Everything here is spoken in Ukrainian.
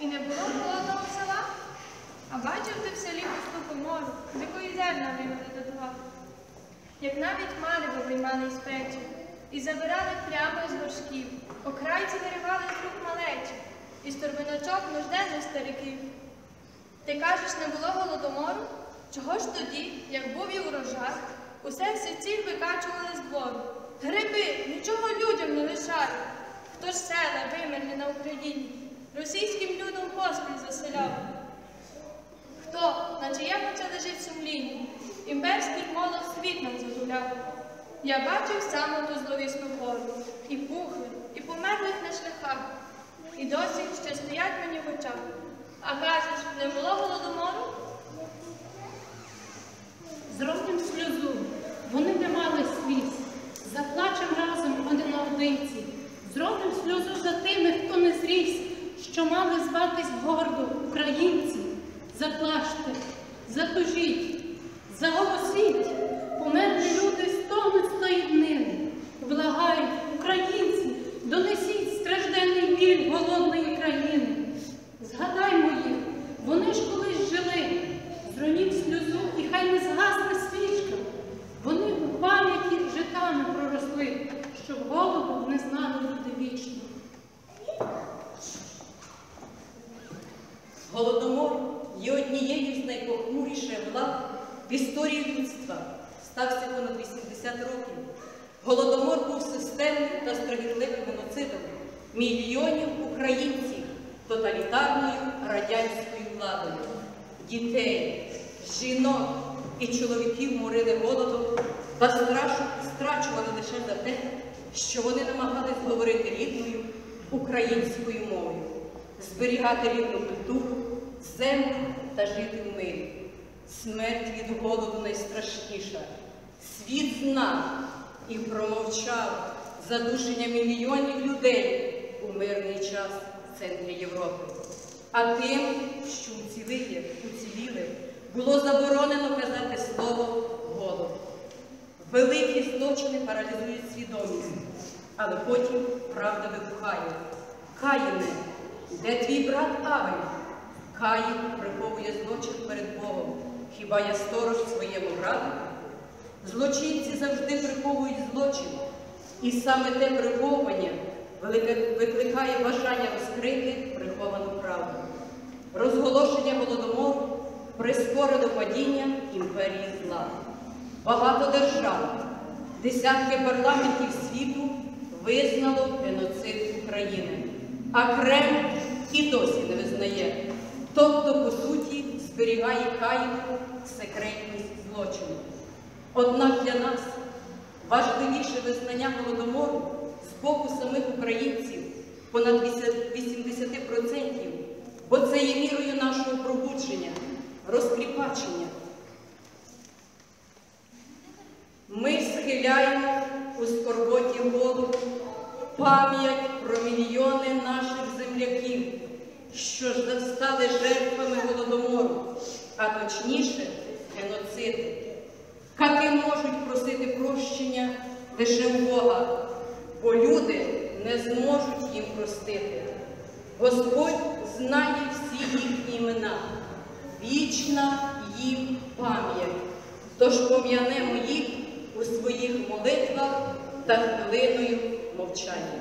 І не було холодного села? А бачив ти в селі пусту комору, з якої зерна вивели додавали. Як навіть марево виймали із печі, і забирали прямо із горшків, окрайці виривали з рук малечі, із торбиночок нужденних стариків. Ти кажеш, не було голодомору? Чого ж тоді, як був і урожай, усе сівців викачували з двору? Гриби, нічого людям не лишають. Хто ж села вимерли на Україні, російським людям поспіль заселяв? Хто, на чиєму це лежить сумління, імперський молот світ нам загуляв? Я бачив саме ту зловісну пору, і пухли, і померлих на шляхах, і досі ще стоять мені в очах. А кажеш, не було голодомору? Зроблім сльозу, вони не мали сліз. Заплачем разом один наодинці. Зробим сльозу за тими, хто не зріс, що мали зватись гордо українці. Заплачте, затужіть, Голодомор є однією з найпохмуріших влад в історії людства. Стався понад 80 років. Голодомор був системним та справедливим геноцидом мільйонів українців тоталітарною радянською владою. Дітей, жінок і чоловіків морили голодом та страчували лише за те, що вони намагались говорити рідною українською мовою зберігати рідну культуру, землю та жити в мирі. Смерть від голоду найстрашніша. Світ знав і промовчав задушення мільйонів людей у мирний час в центрі Європи. А тим, що уціліли, уціліли, було заборонено казати слово голод. Великі злочини паралізують свідомість, але потім правда вибухає. Каїне, де твій брат Авель? Каїн приховує злочин перед Богом. Хіба я сторож своєму брату? Злочинці завжди приховують злочин. І саме те приховування викликає бажання розкрити приховану правду. Розголошення голодомору прискорило падіння імперії зла. Багато держав, десятки парламентів світу визнало геноцид України, а Кремль і досі не визнає. Тобто, по суті, зберігає Каїну секретність злочину. Однак для нас важливіше визнання голодомору з боку самих українців понад 80%, бо це є мірою нашого пробудження, розкріпачення. Ми схиляємо у скорботі голову пам'ять про мільйони наших земляків, що ж стали жертвами голодомору, а точніше геноциду. Кати можуть просити прощення лише у Бога, бо люди не зможуть їм простити. Господь знає всі їхні імена, вічна їм пам'ять. Тож пом'янемо їх у своїх молитвах та хвилиною мовчання.